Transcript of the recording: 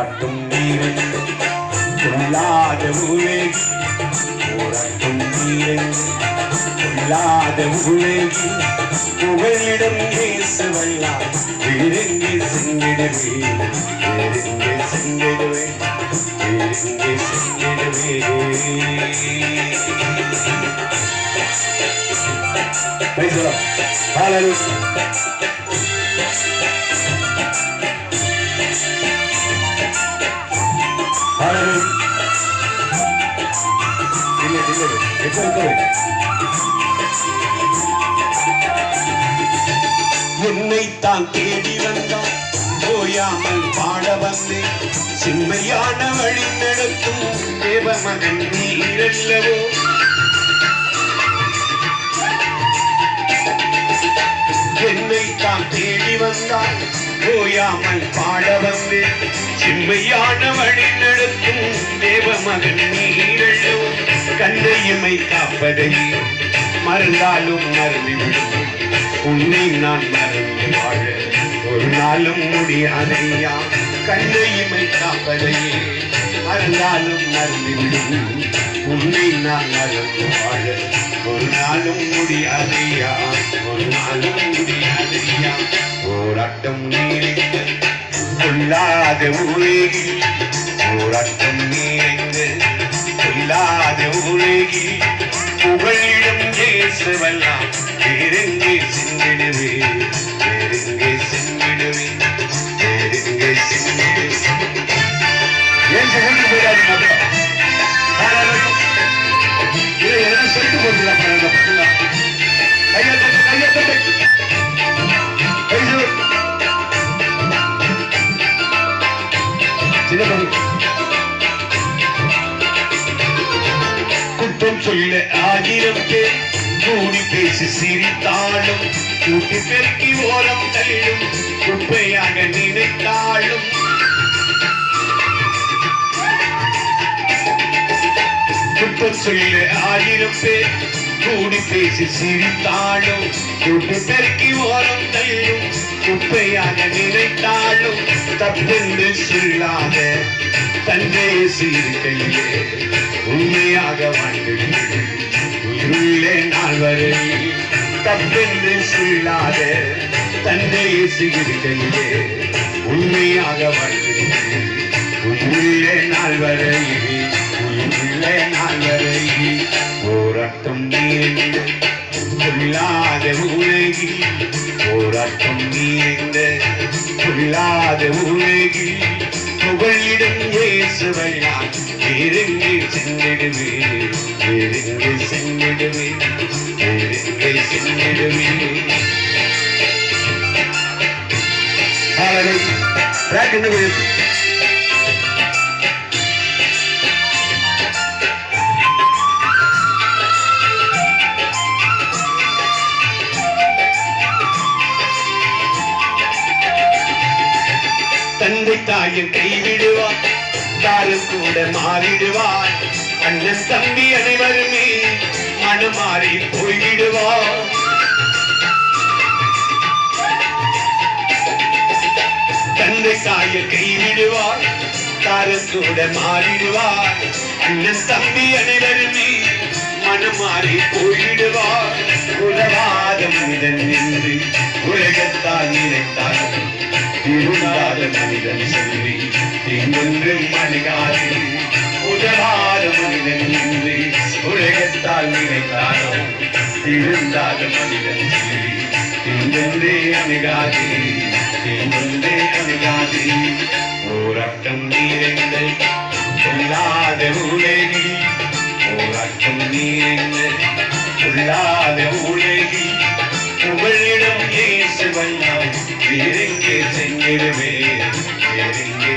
போராட்டும் நீரை கொள்ளாத ஊழே. போராட்டும் நீரை கொள்ளாத ஊழே. புகழிடம் பேசுவல்லால் வேறெங்கே சென்றிடவே. வேறெங்கே சென்றிடவே. வேறெங்கே சென்றிடவே. Hallelujah. Delay, delay. It's என்னைத்தான் தேடி வந்தான். ஓயாமல் பாட வந்தேன். சின்மையான வழி நடத்தும் தேவமகன் நீரல்லவோ? என்னை தான் தேடி வந்தான். ஓயாமல் பாட வந்து சின்மையான வழி நடத்தும் தேவமகன் நீ கண்டையுமை காப்பதை. மறந்தாலும் மறந்துவிடும். உன்னை நான் மறந்து வாழ. ஒரு நாளும் முடியாதையா. கண்டையுமை காப்பதையே மறந்தாலும் மறந்துவிடும். உன்னை நான் மறந்து வாழ. ஒரு நாளும் முடியாதையா. ஒரு நாளும் முடியாதையா. போராட்டம் நீங்க கொள்ளாத உலகி போராட்டம் நீங்க கொள்ளாத உலகி புகழிடம் இயேசுவெல்லாம் நெருங்கி சென்றிடுவே நெருங்கி சென்றிடுவே நெருங்கி சென்றிடுவே ஏன் சென்று போயிடாது சொல்ல ஆயிரம் பேர் கூடி பேசி சிரித்தாலும் கூட்டி பெருக்கி ஓரம் தள்ளும் குப்பையாக நினைத்தாலும். குற்றம் சொல்ல ஆயிரம் பேர் கூடி பேசி சிரித்தாலும் கூட்டி பெருக்கி ஓரம் தள்ளும் குப்பையாக நினைத்தாலும். தப்பென்று சொல்லாத தந்தை சீர்கையிலே உண்மையாக வாழ்ந்துள்ளே உயிருள்ளே நாள் வரை தப்பென்று சொல்லாத தந்தை சிகிச்சையிலே உண்மையாக வாழ்ந்துள்ளே உயிருள்ளே நாள் வரை உயிருள்ளே நாள் வரை போராட்டம் நீண்ட கொள்ளாத உலகி. போராட்டம் நீண்ட கொள்ளாத உலகி. புகழிடம் இயேசுவையான் வேறெங்கே சென்றிடுவே வேறெங்கே சென்றிடுவே வேறெங்கே சென்றிடுவே Hallelujah. Back தந்தை தாயின் கைவிடுவார் தாரும் கூட மாறிடுவார் அண்ணன் தம்பி அனைவருமே மனமாறி போய்விடுவார் தந்தை தாய கைவிடுவார். தாரத்தோட மாறிடுவார். அண்ணன் தம்பி அனைவருமே மனமாறி போய்விடுவார். உலவாதம் இதன் என்று உலகத்தால் நினைத்தார். இருந்தாத மனிதன் சொல்லி எங்கென்றும் மனிதாரே உலகத்தால் நினைத்தாரோ இருந்தாத மனிதன். எங்கென்றே அணுகாது எங்கென்றே அணுகாது. சொல்லாத உலகி சொல்லாத உலகி புகழிடம் வேறெங்கே சென்றிடுவே வேறெங்கே